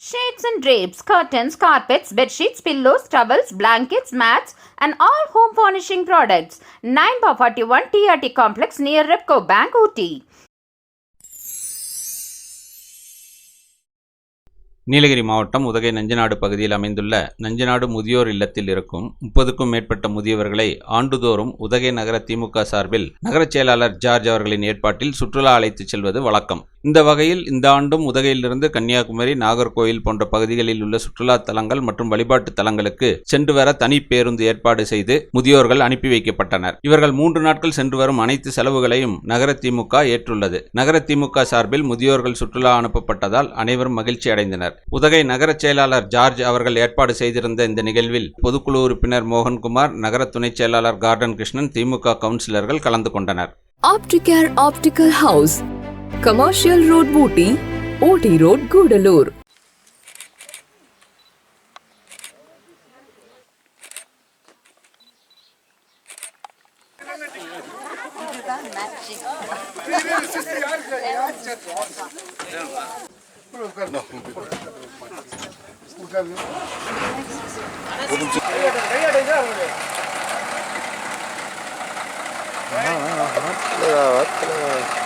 Shades and drapes, curtains, carpets, bedsheets, pillows, towels, blankets, mats, and all home furnishing products. 9 by 41 TRT complex near Repco Bank, Ooty. Nilgiri மாவட்டம் உதகை நஞ்சநாடு பகுதியில் அமைந்துள்ள நஞ்சநாடு முதியோர் இல்லத்தில் இருக்கும் முப்பதுக்கும் மேற்பட்ட முதியவர்களை ஆண்டுதோறும் உதகை நகர திமுக சார்பில் நகரச் செயலாளர் ஜார்ஜ் அவர்களின் ஏற்பாட்டில் சுற்றுலா அழைத்துச் செல்வது வழக்கம் இந்த வகையில் இந்த ஆண்டும் உதகையிலிருந்து கன்னியாகுமரி நாகர்கோயில் போன்ற பகுதிகளில் உள்ள சுற்றுலா தலங்கள் மற்றும் வழிபாட்டு தலங்களுக்கு சென்று வர தனி பேருந்து ஏற்பாடு செய்து முதியோர்கள் அனுப்பி வைக்கப்பட்டனர். இவர்கள் மூன்று நாட்கள் சென்று வரும் அனைத்து செலவுகளையும் நகர திமுக ஏற்றுள்ளது. நகர திமுக சார்பில் முதியோர்கள் சுற்றுலா அனுப்பப்பட்டதால் அனைவரும் மகிழ்ச்சி அடைந்தனர். உதகை நகர செயலாளர் ஜார்ஜ் அவர்கள் ஏற்பாடு செய்திருந்த இந்த நிகழ்வில் பொதுக்குழு உறுப்பினர் மோகன்குமார் நகர துணைச் செயலாளர் கார்டன் கிருஷ்ணன் திமுக கவுன்சிலர்கள் கலந்து கொண்டனர். ஹவுஸ் ಕಮರ್ಷಿಯಲ್ ರೋಡ್ ಊಟಿ ಓಟಿ ರೋಡ್ ಗೂಡಲೂರ್ ಹಾ ಹಾ